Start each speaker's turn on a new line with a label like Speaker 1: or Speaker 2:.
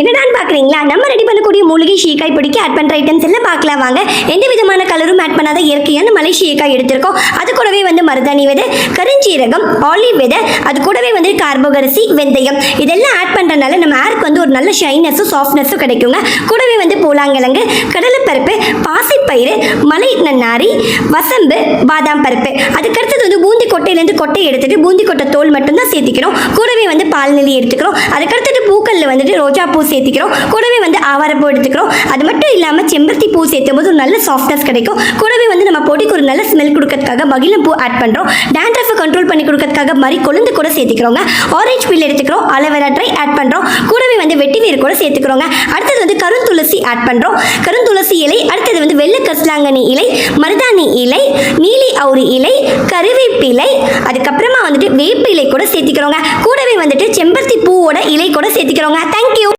Speaker 1: என்னடான்னு பார்க்குறீங்களா நம்ம ரெடி பண்ணக்கூடிய மூலிகை ஷீக்காய் பிடிக்க ஆட் பண்ணுற ஐட்டம்ஸ் எல்லாம் பார்க்கலாம் வாங்க. எந்த விதமான கலரும் ஆட் பண்ணாத இயற்கையான மலை ஷீக்காய் எடுத்திருக்கோம். அது கூடவே வந்து மருதாணி விதை கருஞ்சீரகம் ஆலிவ் விதை அது கூடவே வந்து கார்போகரிசி வெந்தயம். இதெல்லாம் ஆட் பண்ணுறதுனால நம்ம ஹேருக்கு வந்து ஒரு நல்ல ஷைனஸும் சாஃப்ட்னஸும் கிடைக்குங்க. கூடவே வந்து பூலாங்கிழங்கு கடலைப்பருப்பு பயிறு மலை நன்னாரி வசம்பு பாதாம் பருப்பு. அதுக்கடுத்தது வந்து பூந்தி கொட்டையிலேருந்து கொட்டை எடுத்துட்டு பூந்தி கொட்டை தோல் மட்டும்தான் சேர்த்திக்கிறோம். கூடவே வந்து பால் நெல்லி எடுத்துக்கிறோம். அதுக்கடுத்தது பூக்களில் வந்துட்டு ரோஜா பூ சேர்த்திக்கிறோம். கூடவே வந்து ஆவாரப்பூ எடுத்துக்கிறோம். அது மட்டும் இல்லாமல் செம்பருத்தி பூ சேர்த்தும் போது ஒரு நல்ல சாஃப்ட்னஸ் கிடைக்கும். கூடவே வந்து நம்ம பொடிக்கு ஒரு நல்ல ஸ்மெல் கொடுக்கறதுக்காக மகிழம் பூ ஆட் பண்ணுறோம் டேண்ட்ரஃபை கண்ட்ரோல் பண்ணி கொடுக்கறதுக்காக மாதிரி கொழுந்து கூட சேர்த்துக்கிறோங்க. ஆரஞ்சு பில் எடுத்துக்கிறோம். அலோவேரா ட்ரை ஆட் பண்ணுறோம் கூடவே வந்து வெட்டி நீர் கூட சேர்த்துக்கிறோங்க. அடுத்தது வந்து கருந்துளசி ஆட் பண்ணுறோம் கருந்துளசி இலை அடுத்தது வந்து வெள்ளை கஸ்லாங்கனி இலை மருதாணி இலை நீலி அவுரி இலை கருவேப்பிலை அதுக்கப்புறமா வந்துட்டு வேப்பிலை கூட சேர்த்திக்கிறோங்க. கூடவே வந்துட்டு செம்பருத்தி பூவோட இலை கூட சேர்த்திக்கிறோங்க. தேங்க்யூ